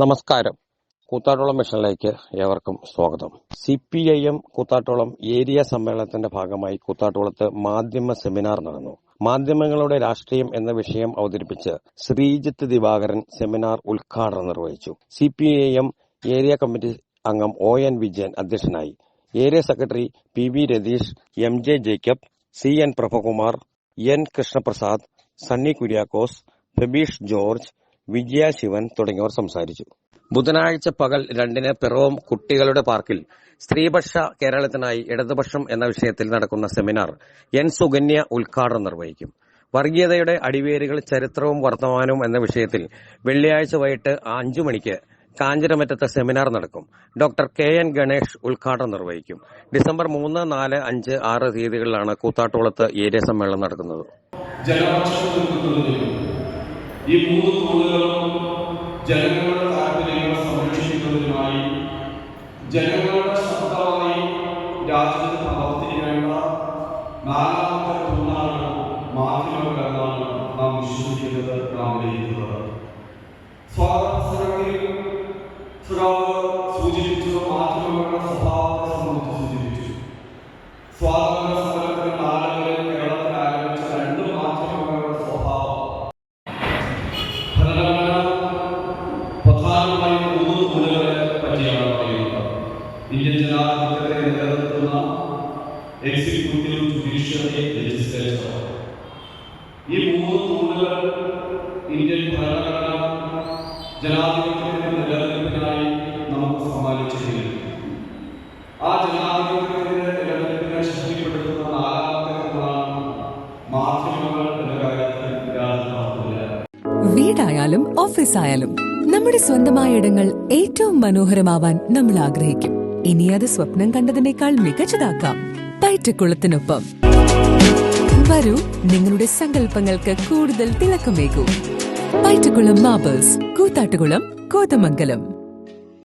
നമസ്കാരം. കൂത്താട്ടോളം മിഷനിലേക്ക് ഏവർക്കും സ്വാഗതം. C P I M Koothattukulam area സമ്മേളനത്തിന്റെ ഭാഗമായി കൂത്താട്ടോളത്ത് മാധ്യമ സെമിനാർ നടന്നു. മാധ്യമങ്ങളുടെ രാഷ്ട്രീയം എന്ന വിഷയം അവതരിപ്പിച്ച് ശ്രീജിത്ത് ദിവാകരൻ സെമിനാർ ഉദ്ഘാടനം നിർവഹിച്ചു. C P I M area committee അംഗം ഒ എൻ വിജയൻ അധ്യക്ഷനായി. Area secretary P V Ratheesh M J Jacob C N Prabhakumar N Krishnaprasad Sunny Kuriakose Febeesh George Vijaya Sivan തുടങ്ങിയവർ സംസാരിച്ചു. ബുധനാഴ്ച പകൽ രണ്ടിന് പിറവം കുട്ടികളുടെ പാർക്കിൽ സ്ത്രീപക്ഷ കേരളത്തിനായി ഇടതുപക്ഷം എന്ന വിഷയത്തിൽ നടക്കുന്ന സെമിനാർ എൻ സുഗന്യ ഉദ്ഘാടനം നിർവഹിക്കും. വർഗീയതയുടെ അടിവേരുകൾ ചരിത്രവും വർത്തമാനവും എന്ന വിഷയത്തിൽ വെള്ളിയാഴ്ച വൈകിട്ട് അഞ്ചു മണിക്ക് കാഞ്ഞിരമറ്റത്ത് സെമിനാർ നടക്കും. ഡോക്ടർ കെ എൻ ഗണേഷ് ഉദ്ഘാടനം നിർവഹിക്കും. ഡിസംബർ മൂന്ന് നാല് അഞ്ച് ആറ് തീയതികളിലാണ് കൂത്താട്ടോളത്ത് ഏരിയ സമ്മേളനം നടക്കുന്നത്. ഈ മൂന്ന് തൂണുകളും ജനങ്ങളുടെ താല്പര്യങ്ങൾ സംരക്ഷിക്കുന്നതിനായി ജനങ്ങളുടെ ശബ്ദമായി രാജ്യത്ത് പ്രവർത്തിക്കേണ്ട നാലാമത്തെ തൂണാണ് മാധ്യമങ്ങൾ എന്നാണ് നാം വിശ്വസിക്കുന്നത് നാം വിലയിരുത്തുന്നത് സ്വാതന്ത്ര്യത്തിൽ ഇന്ത്യൻ ജനാധിപത്യത്തെ നിലനിർത്തുന്ന എക്സിക്യൂട്ടീവ് ജുഡീഷ്യറി ലെജിസ്ലേച്ചർ ഈ മൂന്ന് തൂണുകൾ ഇന്ത്യൻ ഭരണഘടന ജനാധിപത്യത്തിന്റെ നിലനിൽപ്പിനായി നമുക്ക് സമ്മാനിച്ചിരിക്കുന്നു. ആ ജനാധിപത്യത്തിന്റെ നിലനിൽപ്പിനെ ശക്തിപ്പെടുത്തുന്ന നാലാമത്തെ തൂണാണ് മാധ്യമങ്ങൾ എന്ന കാര്യത്തിൽ വീടായാലും ഓഫീസായാലും നമ്മുടെ സ്വന്തമായ ഇടങ്ങൾ ഏറ്റവും മനോഹരമാവാൻ നമ്മൾ ആഗ്രഹിക്കും. ഇനി അത് സ്വപ്നം കണ്ടതിനേക്കാൾ മികച്ചതാക്കാം പയറ്റക്കുളത്തിനൊപ്പം വരൂ നിങ്ങളുടെ സങ്കല്പങ്ങൾക്ക് കൂടുതൽ തിളക്കമേകൂ. പയറ്റക്കുളം മാബേഴ്സ് കൂത്താട്ടുകുളം കോതമംഗലം.